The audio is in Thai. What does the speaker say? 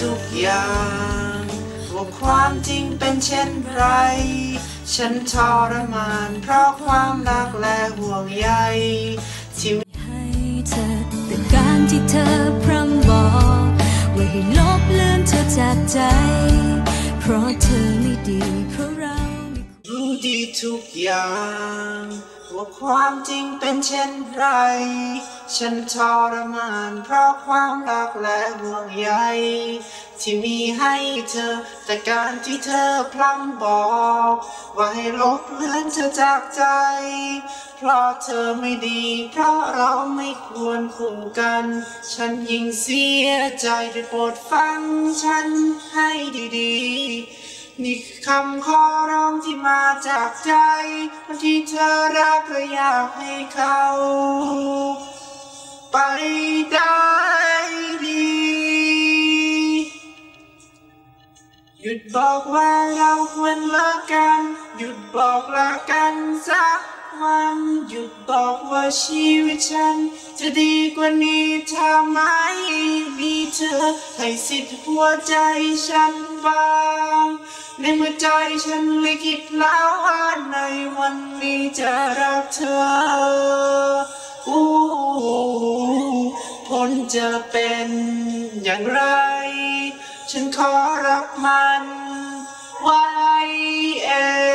ทุกอย่างว่าความจริงเป็นเช่นไร ฉันทรมานเพราะความรักและห่วงใยที่ให้เธอแต่การที่เธอพร่ำบอกว่าให้ลบเลือนเธอใจ ทุกอย่างว่าความจริงเป็นเช่นไร ฉันทรมานเพราะความรักและห่วงใยที่มีให้เธอ แต่การที่เธอพลั้งบอก ว่าให้ลบเลือนเธอจากใจ เพราะเธอไม่ดี เพราะเราไม่ควรคู่กัน ฉันยิ่งเสียใจได้โปรดฟังฉันให้ดีๆ นี่คำขอร้องที่มาจากใจวันที่เธอรักก็อยากให้เขา ไปได้ดี หยุดบอกว่าเราควรเลิกกัน หยุดบอกลากันสัก วันหยุดบอกว่าชีวิตฉัน จะดีกว่านี้ถ้าไม่มีเธอ ให้สิทธิ์หัวใจฉันบ้างในเมื่อใจฉันลิขิตแล้วว่าในวันนี้จะรักเธออู้ผลจะเป็นอย่างไร ฉันขอรับมันไว้เอง